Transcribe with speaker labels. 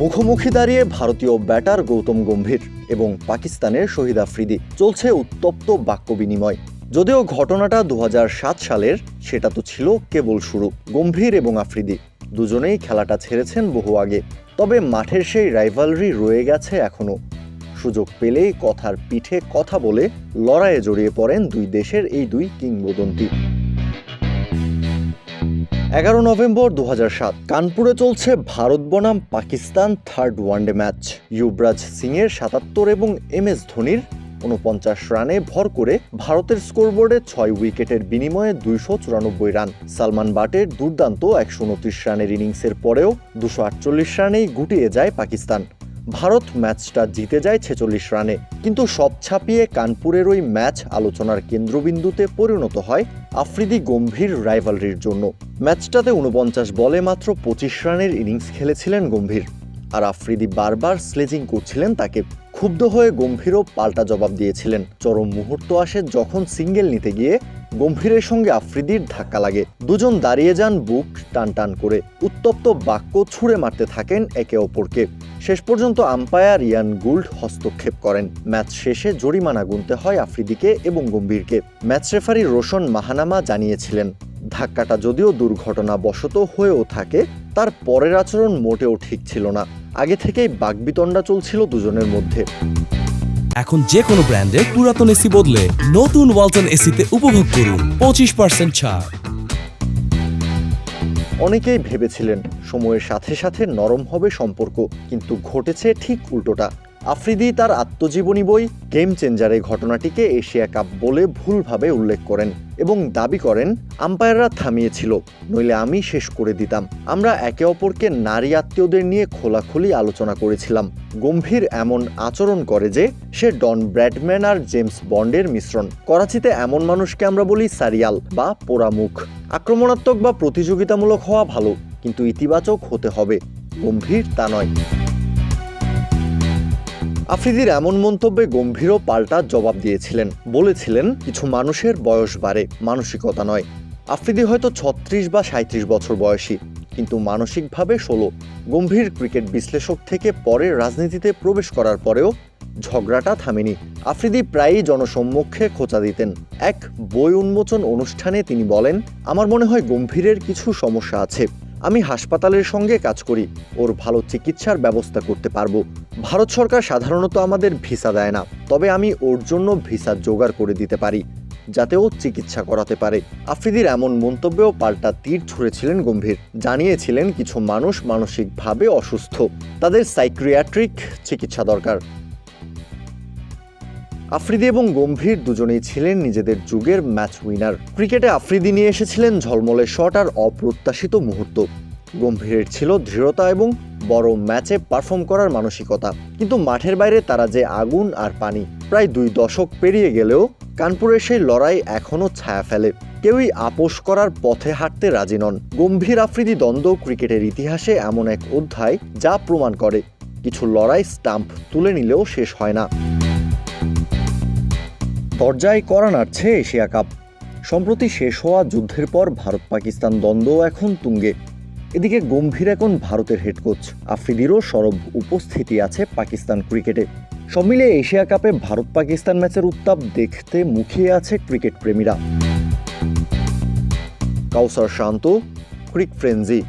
Speaker 1: মুখোমুখি দাঁড়িয়ে ভারতীয় ব্যাটার গৌতম গম্ভীর এবং পাকিস্তানের শহীদ আফ্রিদি চলছে উত্তপ্ত বাক্য বিনিময়। যদিও ঘটনাটা দু হাজার সাত সালের, সেটা তো ছিল কেবল শুরু। গম্ভীর এবং আফ্রিদি দুজনেই খেলাটা ছেড়েছেন বহু আগে। তবে মাঠের সেই রাইভালরি রয়ে গেছে এখনও সুযোগ পেলেই কথার পিঠে কথা বলে লড়াইয়ে জড়িয়ে পড়েন দুই দেশের এই দুই কিংবদন্তি। এগারো নভেম্বর দু হাজার সাত, কানপুরে চলছে ভারত বনাম Pakistan third one day match. Yuvraj সিংয়ের সাতাত্তর এবং এম এস ধোনির উনপঞ্চাশ রানে ভর করে ভারতের স্কোরবোর্ডে ছয় উইকেটের বিনিময়ে দুইশো চুরানব্বই রান। সালমান বাটের দুর্দান্ত একশো উনত্রিশ রানের ইনিংসের পরেও দুশো আটচল্লিশ রানেই গুটিয়ে যায় পাকিস্তান। ভারত ম্যাচটা জিতে যায় ছেচল্লিশ রানে। কিন্তু সব ছাপিয়ে কানপুরের ওই ম্যাচ আলোচনার কেন্দ্রবিন্দুতে পরিণত হয় আফ্রিদি গম্ভীর রাইভালরির জন্য। ম্যাচটাতে উনপঞ্চাশ বলে মাত্র পঁচিশ রানের ইনিংস খেলেছিলেন গম্ভীর। আর আফ্রিদি বারবার স্লেজিং করছিলেন তাকে। ক্ষুব্ধ হয়ে গম্ভীরও পাল্টা জবাব দিয়েছিলেন। চরম মুহূর্ত আসে যখন সিঙ্গেল নিতে গিয়ে গম্ভীরের সঙ্গে আফ্রিদির ধাক্কা লাগে। দুজন দাঁড়িয়ে যান বুক টান টান করে। উত্তপ্ত বাক্য ছুঁড়ে মারতে থাকেন একে অপরকে। শেষ পর্যন্ত আম্পায়ার ইয়ান গুল্ড হস্তক্ষেপ করেন। ম্যাচ শেষে জরিমানা গুনতে হয় আফ্রিদিকে এবং গম্ভীরকে। ম্যাচ রেফারি রোশন মাহানামা জানিয়েছিলেন, ধাক্কাটা যদিও দুর্ঘটনা বশত হয়েও থাকে, তার পরের আচরণ মোটেও ঠিক ছিল না। আগে থেকেই বাগবিতণ্ডা চলছিল দুজনের মধ্যে।
Speaker 2: এখন যে কোনো ব্র্যান্ডের পুরাতন এসি বদলে নতুন ওয়ালটন এসিতে উপভোগ করুন পঁচিশ পার্সেন্ট ছাড়।
Speaker 1: অনেকেই ভেবেছিলেন সময়ের সাথে সাথে নরম হবে সম্পর্ক কিন্তু ঘটেছে ঠিক উল্টোটা। আফ্রিদি তার আত্মজীবনী বই গেম চেঞ্জারে ঘটনাটিকে এশিয়া কাপ বলে ভুলভাবে উল্লেখ করেন এবং দাবি করেন, আম্পায়াররা থামিয়েছিল, নইলে আমি শেষ করে দিতাম। আমরা একে অপরকে নারী আত্মীয়দের নিয়ে খোলাখুলি আলোচনা করেছিলাম। গম্ভীর এমন আচরণ করে যে, সে ডন ব্র্যাডম্যান আর জেমস বন্ডের মিশ্রণ। করাচিতে এমন মানুষকে আমরা বলি সারিয়াল বা পোড়ামুখ। আক্রমণাত্মক বা প্রতিযোগিতামূলক হওয়া ভালো, কিন্তু ইতিবাচক হতে হবে। গম্ভীর তা নয়। আফ্রিদির এমন মন্তব্যে গম্ভীরও পাল্টা জবাব দিয়েছিলেন। বলেছিলেন, কিছু মানুষের বয়স বাড়ে, মানসিকতা নয়। আফ্রিদি হয়তো ছত্রিশ বা সাঁত্রিশ বছর বয়সী, কিন্তু মানসিকভাবে ষোলো। গম্ভীর ক্রিকেট বিশ্লেষক থেকে পরে রাজনীতিতে প্রবেশ করার পরেও ঝগড়াটা থামেনি। আফ্রিদি প্রায়ই জনসম্মুখে খোঁচা দিতেন। এক বই উন্মোচন অনুষ্ঠানে তিনি বলেন, আমার মনে হয় গম্ভীরের কিছু সমস্যা আছে। আমি হাসপাতালের সঙ্গে কাজ করি, ওর ভালো চিকিৎসার ব্যবস্থা করতে পারব। ভারত সরকার সাধারণত আমাদের ভিসা দেয় না, তবে আমি ওর জন্য ভিসা জোগাড় করে দিতে পারি, যাতে ও চিকিৎসা করাতে পারে। আফ্রিদির এমন মন্তব্যেও পাল্টা তীর ছুঁড়েছিলেন গম্ভীর। জানিয়েছিলেন, কিছু মানুষ মানসিকভাবে অসুস্থ, তাদের সাইক্রিয়াট্রিক চিকিৎসা দরকার। আফ্রিদি এবং গম্ভীর দুজনেই ছিলেন নিজেদের যুগের ম্যাচ উইনার ক্রিকেটে আফ্রিদি নিয়ে এসেছিলেন ঝলমলে শট আর অপ্রত্যাশিত মুহূর্ত। গম্ভীরের ছিল দৃঢ়তা এবং বড় ম্যাচে পারফর্ম করার মানসিকতা। কিন্তু মাঠের বাইরে তারা যে আগুন আর পানি, প্রায় দুই দশক পেরিয়ে গেলেও কানপুরের সেই লড়াই এখনও ছায়া ফেলে। কেউই আপোষ করার পথে হাঁটতে রাজি নন। গম্ভীর আফ্রিদি দ্বন্দ্ব ক্রিকেটের ইতিহাসে এমন এক অধ্যায় যা প্রমাণ করে। কিছু লড়াই স্টাম্প তুলে নিলেও শেষ হয় না। দরজায় করা নাড়ছে এশিয়া কাপ। সম্প্রতি শেষ হওয়া যুদ্ধের পর ভারত পাকিস্তান দ্বন্দ্ব এখন তুঙ্গে। এদিকে গম্ভীর এখন ভারতের হেড কোচ আফ্রিদিরও সরব উপস্থিতি আছে পাকিস্তান ক্রিকেটে। সব মিলিয়ে এশিয়া কাপে ভারত পাকিস্তান ম্যাচের উত্তাপ দেখতে মুখিয়ে আছে ক্রিকেট প্রেমীরা। কাউসার শান্ত, ক্রিক ফ্রেন্জি